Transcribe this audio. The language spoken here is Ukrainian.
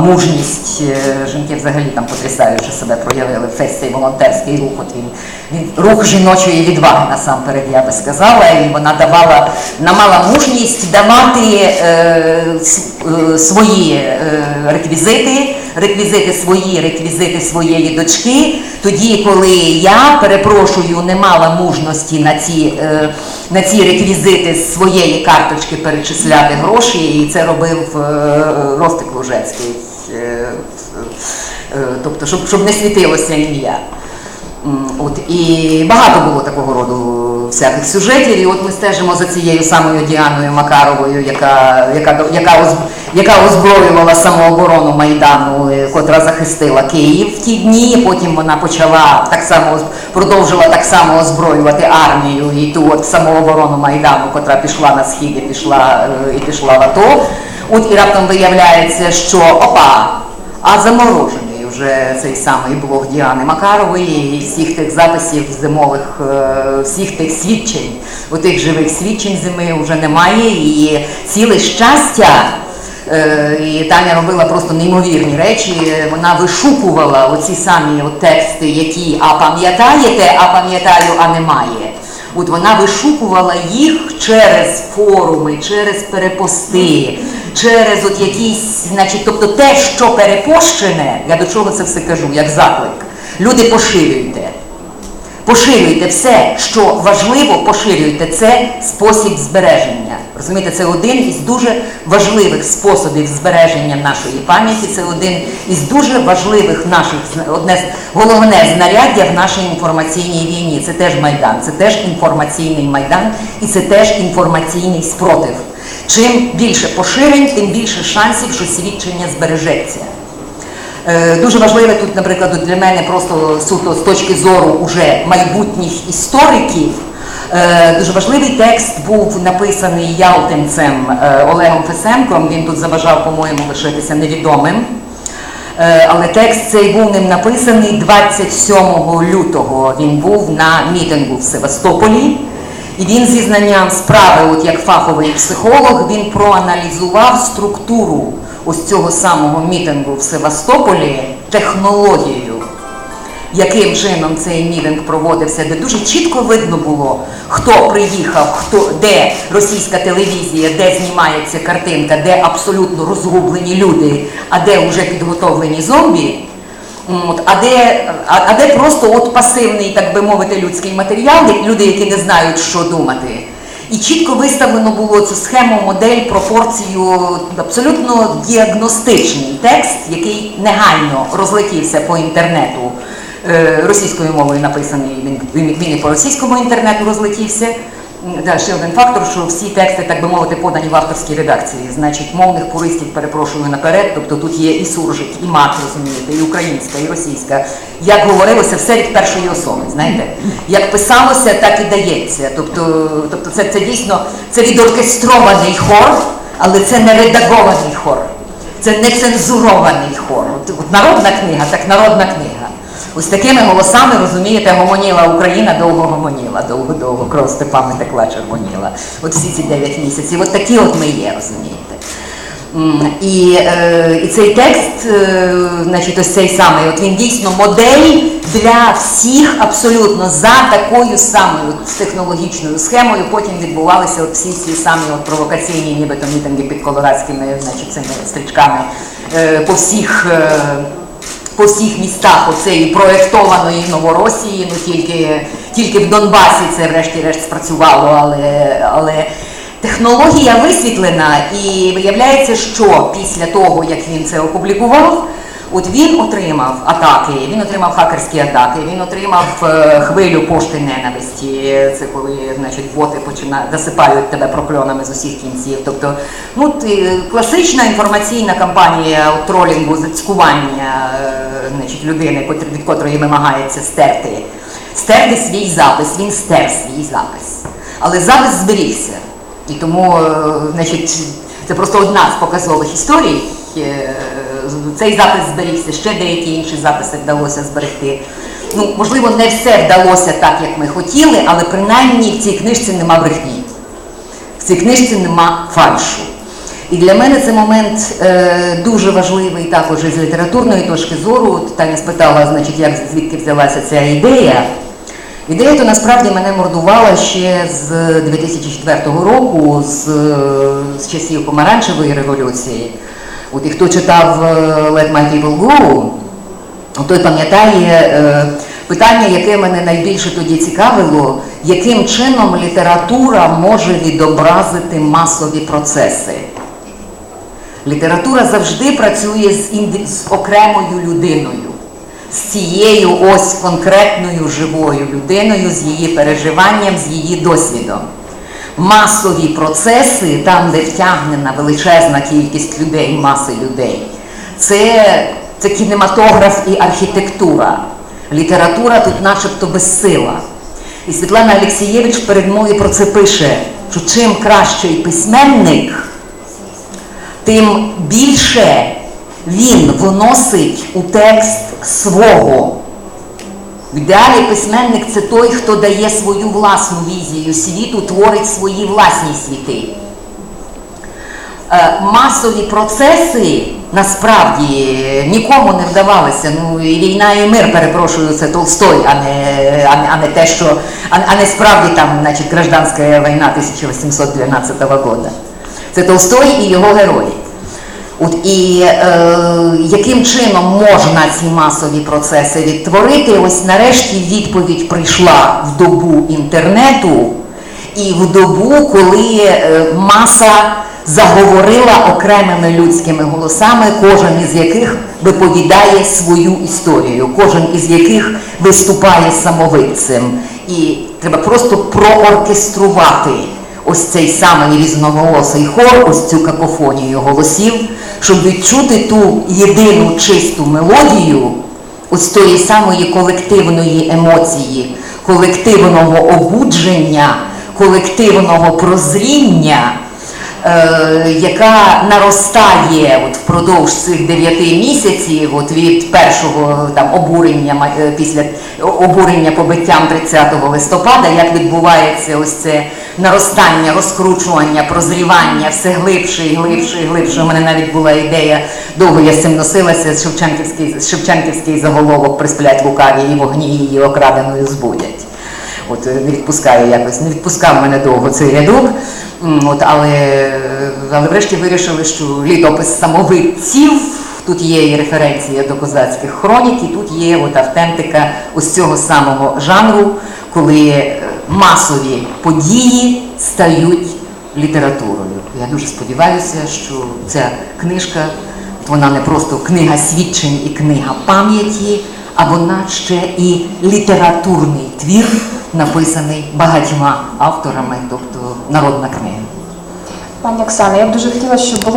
Мужність е, жінки взагалі там потрясаюче себе проявили весь цей волонтерський рух. От він, він рух жіночої відваги насамперед, я би сказала, і вона давала намала мала мужність давати е, е, свої е, реквізити, реквізити свої, реквізити своєї дочки. Тоді, коли я перепрошую, не мала мужності на ці, е, на ці реквізити з своєї карточки перечисляти гроші, і це робив е, Ростик Лужецький. Е, Тобто, щоб, щоб не світилося ім'я. От, і багато було такого роду всяких сюжетів. І от ми стежимо за цією самою Діаною Макаровою, яка, яка, яка, яка озброювала самооборону Майдану, котра захистила Київ в ті дні. Потім вона почала так само продовжила так само озброювати армію і ту от самооборону Майдану, котра пішла на схід і пішла, е, і пішла в АТО. От і раптом виявляється, що опа, а заморожений вже цей самий блог Діани Макарової і всіх тих записів зимових, е, всіх тих свідчень, у тих живих свідчень зими вже немає. І ціле щастя. Е, І Таня робила просто неймовірні речі. Вона вишукувала оці самі от тексти, які а пам'ятаєте, а пам'ятаю, а немає. От вона вишукувала їх через форуми, через перепости, через от якісь, значить, тобто те, що перепощене, я до чого це все кажу, як заклик. Люди поширюйте. Поширюйте все, що важливо, поширюйте це спосіб збереження. Розумієте, це один із дуже важливих способів збереження нашої пам'яті. Це один із дуже важливих наших одне головне знаряддя в нашій інформаційній війні. Це теж майдан, це теж інформаційний майдан і це теж інформаційний спротив. Чим більше поширень, тим більше шансів, що свідчення збережеться. Е, Дуже важливе тут, наприклад, для мене просто суто з точки зору уже майбутніх істориків. е, Дуже важливий текст був написаний ялтинцем е, Олегом Фесенком. Він тут заважав, по-моєму, лишитися невідомим. Але текст цей був ним написаний 27 лютого. Він був на мітингу в Севастополі. І він зі знанням справи, от як фаховий психолог, він проаналізував структуру ось цього самого мітингу в Севастополі, технологію, яким чином цей мітинг проводився, де дуже чітко видно було, хто приїхав, хто де російська телевізія, де знімається картинка, де абсолютно розгублені люди, а де вже підготовлені зомбі. От, а, де, а, а де просто от пасивний, так би мовити, людський матеріал, люди, які не знають, що думати. І чітко виставлено було цю схему, модель, пропорцію, абсолютно діагностичний текст, який негайно розлетівся по інтернету. Е, Російською мовою написаний, він, і по російському інтернету розлетівся. Да, ще один фактор, що всі тексти, так би мовити, подані в авторській редакції. Значить, мовних пуристів перепрошую наперед. Тобто тут є і суржик, і мат, розумієте, і українська, і російська. Як говорилося, все від першої особи. Знаєте, як писалося, так і дається. Тобто, тобто це, це дійсно це відоркестрований хор, але це не редагований хор. Це не цензурований хор. От, от народна книга, так народна книга. Ось такими голосами, розумієте, гомоніла Україна, довго гомоніла, довго-довго кров степами текла червоніла. От всі ці 9 місяців. От такі от ми є, розумієте. І, е, і цей текст, е, значить, ось цей самий, от він дійсно модель для всіх абсолютно за такою самою технологічною схемою. Потім відбувалися от всі ці самі от провокаційні, нібито мітинги під колорадськими значить, цими стрічками е, по всіх. По всіх містах оцеї проєктованої Новоросії, ну тільки, тільки в Донбасі це врешті-решт спрацювало, але, але технологія висвітлена. І виявляється, що після того, як він це опублікував, от він отримав атаки, він отримав хакерські атаки, він отримав е, хвилю пошти ненависті. Це коли значить, боти починають засипають тебе прокльонами з усіх кінців. Тобто, ну ти, класична інформаційна кампанія тролінгу, зацькування е, значить, людини, від котрої вимагається стерти. Стерти свій запис, він стер свій запис. Але запис зберігся. І тому, е, значить, це просто одна з показових історій. Цей запис зберігся, ще деякі інші записи вдалося зберегти. Ну, можливо, не все вдалося так, як ми хотіли, але принаймні в цій книжці нема брехні. В цій книжці нема фальшу. І для мене це момент е, дуже важливий також із літературної точки зору. Таня спитала, значить, як звідки взялася ця ідея. Ідея то насправді мене мордувала ще з 2004 року, з, е, з часів помаранчевої революції. От і хто читав е, Let My People Go, той пам'ятає е, питання, яке мене найбільше тоді цікавило, яким чином література може відобразити масові процеси. Література завжди працює з, інди... з окремою людиною, з цією ось конкретною живою людиною, з її переживанням, з її досвідом. Масові процеси, там, де втягнена величезна кількість людей, маси людей, це, це кінематограф і архітектура. Література тут начебто безсила. І Світлана Алексієвич в передмові про це пише, що чим кращий письменник, тим більше він вносить у текст свого. В ідеалі письменник це той, хто дає свою власну візію світу, творить свої власні світи. Е, Масові процеси насправді нікому не вдавалися. Ну, і війна і мир, перепрошую, це Толстой, а не, а не, а не те, що, а, а не справді там, значить, гражданська війна 1812 года. Це Толстой і його герої. От і е, яким чином можна ці масові процеси відтворити? Ось нарешті відповідь прийшла в добу інтернету і в добу, коли е, маса заговорила окремими людськими голосами, кожен із яких виповідає свою історію, кожен із яких виступає самовидцем. І треба просто прооркеструвати ось цей самий різноголосий хор, ось цю какофонію голосів, щоб відчути ту єдину чисту мелодію ось тої самої колективної емоції, колективного обудження, колективного прозріння. е, Яка наростає от впродовж цих дев'яти місяців, от від першого там обурення е, після обурення побиттям 30 листопада, як відбувається ось це наростання, розкручування, прозрівання, все глибше і глибше і глибше. У мене навіть була ідея, довго я з цим носилася, Шевченківський, Шевченківський заголовок присплять лукаві і вогні її окраденою збудять. От е, не відпускаю якось, не відпускав мене довго цей рядок. От, але, але врешті вирішили, що літопис самовидців, тут є і референція до козацьких хронік, і тут є от автентика ось цього самого жанру, коли е, масові події стають літературою. Я дуже сподіваюся, що ця книжка, вона не просто книга свідчень і книга пам'яті, а вона ще і літературний твір, написаний багатьма авторами, тобто народна книга. Пані Оксана, я б дуже хотіла, щоб було